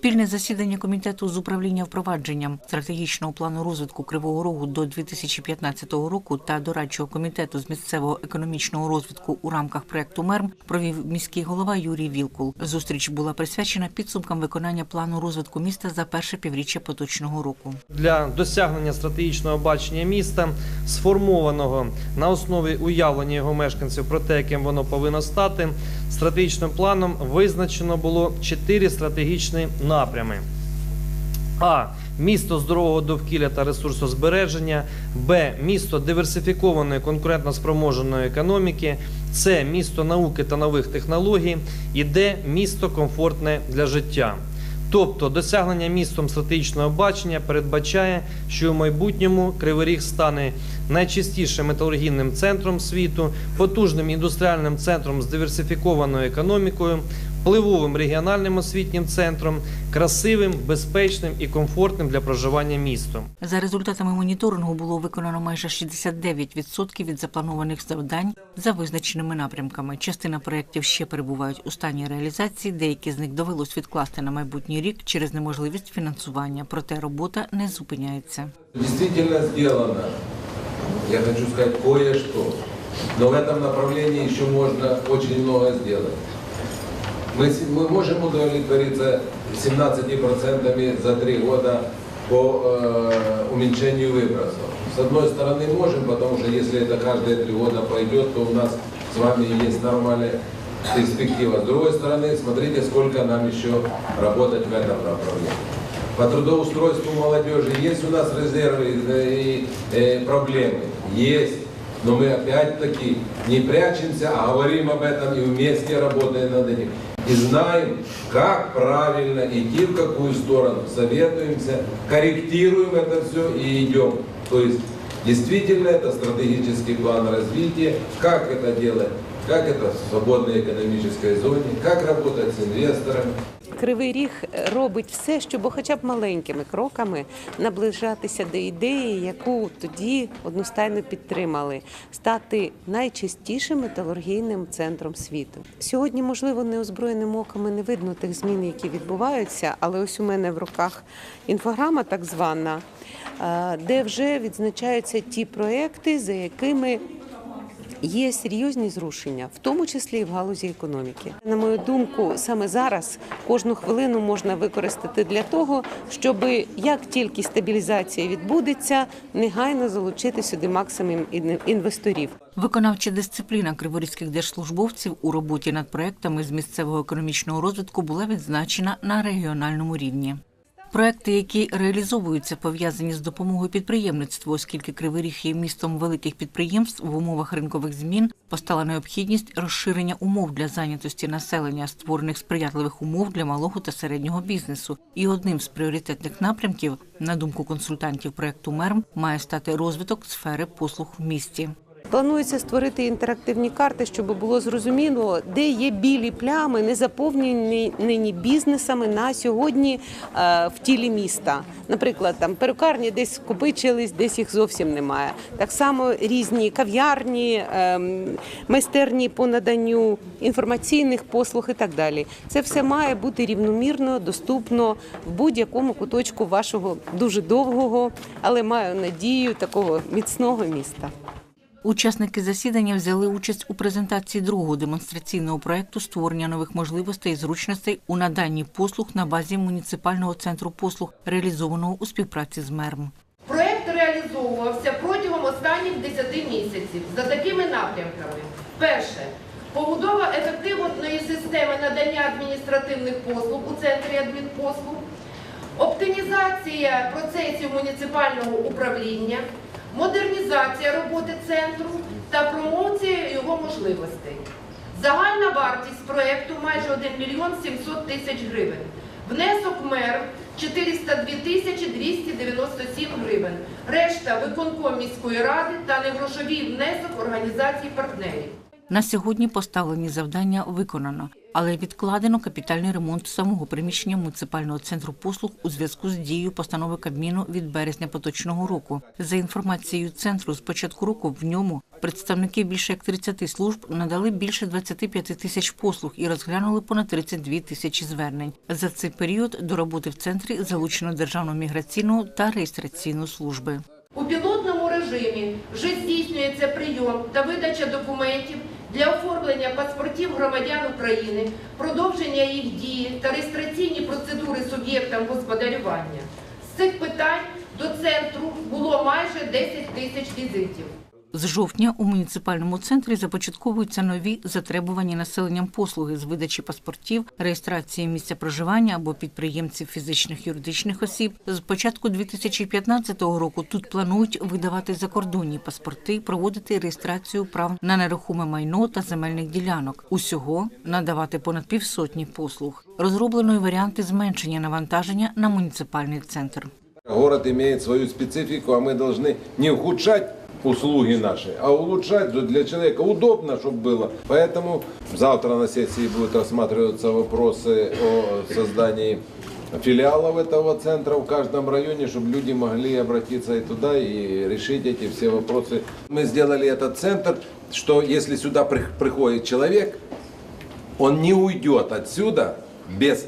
Спільне засідання комітету з управління впровадженням стратегічного плану розвитку Кривого Рогу до 2015 року та дорадчого комітету з місцевого економічного розвитку у рамках проекту МЕРМ провів міський голова Юрій Вілкул. Зустріч була присвячена підсумкам виконання плану розвитку міста за перше півріччя поточного року. для досягнення стратегічного бачення міста, сформованого на основі уявлення його мешканців про те, яким воно повинно стати. Стратегічним планом визначено було чотири стратегічні напрями. А. Місто здорового довкілля та ресурсозбереження, Б. Місто диверсифікованої конкурентно-спроможеної економіки, С. Місто науки та нових технологій і Д. Місто комфортне для життя. Тобто досягнення містом стратегічного бачення передбачає, що у майбутньому Кривий Ріг стане найчистішим металургійним центром світу, потужним індустріальним центром з диверсифікованою економікою, впливовим регіональним освітнім центром, красивим, безпечним і комфортним для проживання містом. За результатами моніторингу було виконано майже 69% від запланованих завдань за визначеними напрямками. Частина проєктів ще перебувають у стані реалізації. Деякі з них довелось відкласти на майбутній рік через неможливість фінансування. Проте робота не зупиняється. Действительно сделано, я хочу сказать, кое-что. Но в этом направлении еще можно очень много сделать. Мы, мы можем удовлетвориться 17% за три года по э, уменьшению выбросов. С одной стороны можем, потому что если это каждые три года пойдет, то у нас с вами есть нормальная перспектива. С другой стороны, смотрите, сколько нам еще работать в этом направлении. По трудоустройству молодежи есть у нас резервы э, и э, проблемы? Есть. Но мы опять-таки не прячемся, а говорим об этом и вместе работаем над этим. И знаем, как правильно идти, в какую сторону. Советуемся, корректируем это все и идем. То есть действительно это стратегический план развития. Как это делать? Как это в свободной экономической зоне? Как работать с инвесторами? Кривий Ріг робить все, щоб хоча б маленькими кроками наближатися до ідеї, яку тоді одностайно підтримали, стати найчистішим металургійним центром світу. Сьогодні, можливо, неозброєним оком і не видно тих змін, які відбуваються, але ось у мене в руках інфограма, так звана, е, де вже відзначаються ті проекти, за якими Є серйозні зрушення, в тому числі і в галузі економіки. На мою думку, саме зараз кожну хвилину можна використати для того, щоб як тільки стабілізація відбудеться, негайно залучити сюди максимум ін- інвесторів. Виконавча дисципліна криворізьких держслужбовців у роботі над проектами з місцевого економічного розвитку була відзначена на регіональному рівні. Проекти, які реалізовуються, пов'язані з допомогою підприємництву, оскільки Кривий Ріг є містом великих підприємств в умовах ринкових змін, постала необхідність розширення умов для зайнятості населення, створених сприятливих умов для малого та середнього бізнесу. І одним з пріоритетних напрямків, на думку консультантів проекту МЕРМ, має стати розвиток сфери послуг в місті. Планується створити інтерактивні карти, щоб було зрозуміло, де є білі плями, не заповнені нині бізнесами на сьогодні е, в тілі міста. Наприклад, там перукарні десь скопичились, десь їх зовсім немає. Так само різні кав'ярні, ем, майстерні по наданню інформаційних послуг і так далі. Це все має бути рівномірно доступно в будь-якому куточку вашого дуже довгого, але маю надію такого міцного міста. Учасники засідання взяли участь у презентації другого демонстраційного проекту створення нових можливостей і зручностей у наданні послуг на базі муніципального центру послуг, реалізованого у співпраці з МЕРМ. Проект реалізовувався протягом останніх 10 місяців за такими напрямками. Перше побудова ефективної системи надання адміністративних послуг у центрі адмінпослуг, оптимізація процесів муніципального управління, модернізація роботи центру та промоція його можливостей. Загальна вартість проєкту майже 1 мільйон 700 тисяч гривень. Внесок мер 402 тисячі 297 гривень. Решта виконком міської ради та негрошовий внесок організацій партнерів. На сьогодні поставлені завдання виконано, але відкладено капітальний ремонт самого приміщення муніципального центру послуг у зв'язку з дією постанови Кабміну від березня поточного року. За інформацією центру, з початку року в ньому представники більше як 30 служб надали більше 25 тисяч послуг і розглянули понад 32 тисячі звернень. За цей період до роботи в центрі залучено державну міграційну та реєстраційну служби. У пілотному режимі вже здійснюється прийом та видача документів для оформлення паспортів громадян України, продовження їх дії та реєстраційні процедури суб'єктам господарювання. З цих питань до центру було майже 10 тисяч візитів. З жовтня у муніципальному центрі започатковуються нові затребувані населенням послуги з видачі паспортів, реєстрації місця проживання або підприємців фізичних юридичних осіб. З початку 2015 року тут планують видавати закордонні паспорти, проводити реєстрацію прав на нерухоме майно та земельних ділянок. Усього надавати понад півсотні послуг. Розроблено варіанти зменшення навантаження на муніципальний центр. Город имеет свою специфику, а мы должны не ухудшать услуги наши, а улучшать для человека удобно, чтобы было. Поэтому завтра на сессии будут рассматриваться вопросы о создании филиалов этого центра в каждом районе, чтобы люди могли обратиться и туда и решить эти все вопросы. Мы сделали этот центр, что если сюда при- приходит человек, он не уйдет отсюда без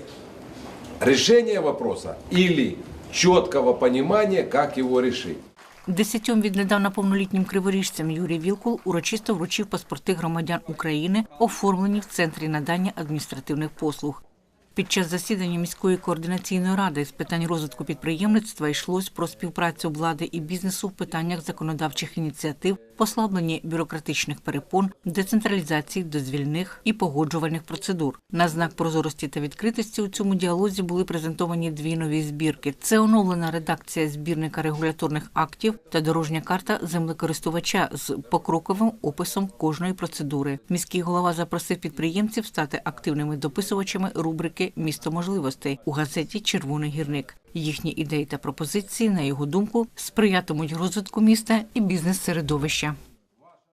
решения вопроса или четкого понимания, как его решить. Десятьом віднедавна повнолітнім криворіжцям Юрій Вілкул урочисто вручив паспорти громадян України, оформлені в центрі надання адміністративних послуг. Під час засідання міської координаційної ради з питань розвитку підприємництва йшлось про співпрацю влади і бізнесу в питаннях законодавчих ініціатив, послабленні бюрократичних перепон, децентралізації дозвільних і погоджувальних процедур. На знак прозорості та відкритості у цьому діалозі були презентовані дві нові збірки. Це оновлена редакція збірника регуляторних актів та дорожня карта землекористувача з покроковим описом кожної процедури. Міський голова запросив підприємців стати активними дописувачами рубрики Місто можливостей у газеті Червоний гірник. Їхні ідеї та пропозиції, на його думку, сприятимуть розвитку міста і бізнес-середовища.